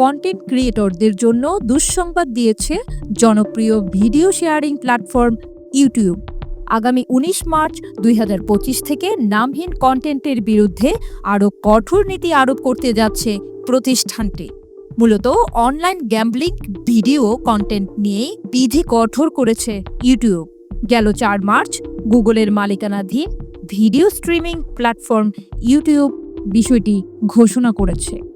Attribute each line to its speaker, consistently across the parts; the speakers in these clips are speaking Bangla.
Speaker 1: কন্টেন্ট ক্রিয়েটরদের জন্য দুঃসংবাদ দিয়েছে জনপ্রিয় ভিডিও শেয়ারিং প্ল্যাটফর্ম ইউটিউব। আগামী উনিশ মার্চ দুই হাজার পঁচিশ থেকে নামহীন কন্টেন্টের বিরুদ্ধে আরও কঠোর নীতি আরোপ করতে যাচ্ছে প্রতিষ্ঠানটি। মূলত অনলাইন গ্যাম্বলিং ভিডিও কন্টেন্ট নিয়েই বিধি কঠোর করেছে ইউটিউব। গেল চার মার্চ গুগলের মালিকানাধীন ভিডিও স্ট্রিমিং প্ল্যাটফর্ম ইউটিউব বিষয়টি ঘোষণা করেছে।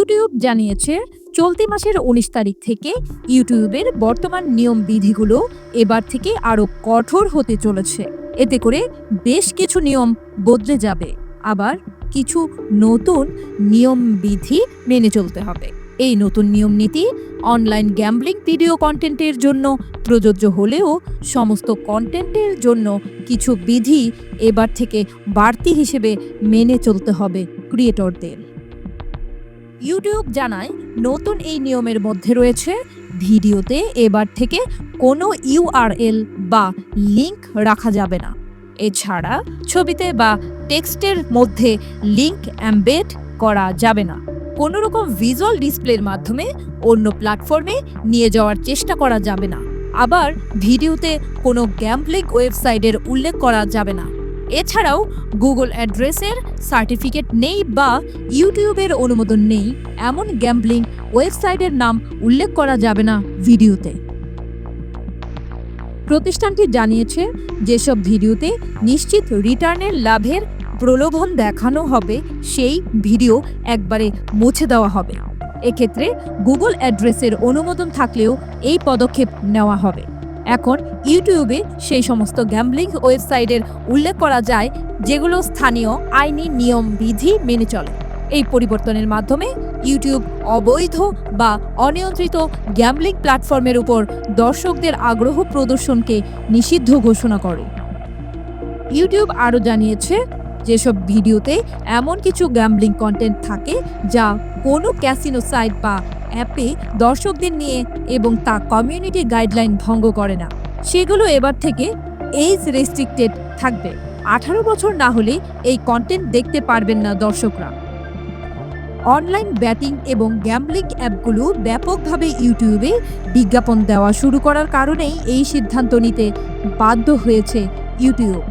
Speaker 1: ইউটিউব জানিয়েছে, চলতি মাসের উনিশ তারিখ থেকে ইউটিউবের বর্তমান নিয়ম বিধিগুলো এবার থেকে আরও কঠোর হতে চলেছে। এতে করে বেশ কিছু নিয়ম বদলে যাবে। আবার কিছু নতুন নিয়ম বিধি মেনে চলতে হবে। এই নতুন নিয়ম নীতি অনলাইন গ্যাম্বলিং ভিডিও কন্টেন্টের জন্য প্রযোজ্য হলেও সমস্ত কন্টেন্টের জন্য কিছু বিধি এবার থেকে বাড়তি হিসেবে মেনে চলতে হবে ক্রিয়েটরদের। ইউটিউব জানায় নতুন এই নিয়মের মধ্যে রয়েছে, ভিডিওতে এবার থেকে কোনো ইউআরএল বা লিংক রাখা যাবে না। এছাড়া ছবিতে বা টেক্সটের মধ্যে লিংক অ্যাম্বেড করা যাবে না। কোনো রকম ভিজুয়াল ডিসপ্লের মাধ্যমে অন্য প্ল্যাটফর্মে নিয়ে যাওয়ার চেষ্টা করা যাবে না। আবার ভিডিওতে কোনো গ্যাম্বলিং ওয়েবসাইটের উল্লেখ করা যাবে না। এছাড়াও গুগল অ্যাড্রেসের সার্টিফিকেট নেই বা ইউটিউবের অনুমোদন নেই, এমন গ্যাম্বলিং ওয়েবসাইটের নাম উল্লেখ করা যাবে না ভিডিওতে। প্রতিষ্ঠানটি জানিয়েছে, যেসব ভিডিওতে নিশ্চিত রিটার্নের লাভের প্রলোভন দেখানো হবে, সেই ভিডিও একবারে মুছে দেওয়া হবে। এক্ষেত্রে গুগল অ্যাড্রেসের অনুমোদন থাকলেও এই পদক্ষেপ নেওয়া হবে। এখন ইউটিউবে সেই সমস্ত গ্যাম্বলিং ওয়েবসাইটের উল্লেখ করা যায়, যেগুলো স্থানীয় আইনি নিয়ম বিধি মেনে চলে। এই পরিবর্তনের মাধ্যমে ইউটিউব অবৈধ বা অনিয়ন্ত্রিত গ্যাম্বলিং প্ল্যাটফর্মের উপর দর্শকদের আগ্রহ প্রদর্শনকে নিষিদ্ধ ঘোষণা করে। ইউটিউব আরও জানিয়েছে যেসব ভিডিওতে এমন কিছু গ্যাম্বলিং কন্টেন্ট থাকে যা কোনো ক্যাসিনো সাইট বা অ্যাপে দর্শকদের নিয়ে এবং তা কমিউনিটি গাইডলাইন ভঙ্গ করে না। সেগুলো এবার থেকে এজ রেস্ট্রিক্টেড থাকবে। আঠারো বছর না হলে এই কন্টেন্ট দেখতে পারবেন না দর্শকরা। অনলাইন ব্যাটিং এবং গ্যাম্বলিং অ্যাপগুলো ব্যাপকভাবে ইউটিউবে বিজ্ঞাপন দেওয়া শুরু করার কারণেই এই সিদ্ধান্ত নিতে বাধ্য হয়েছে ইউটিউব।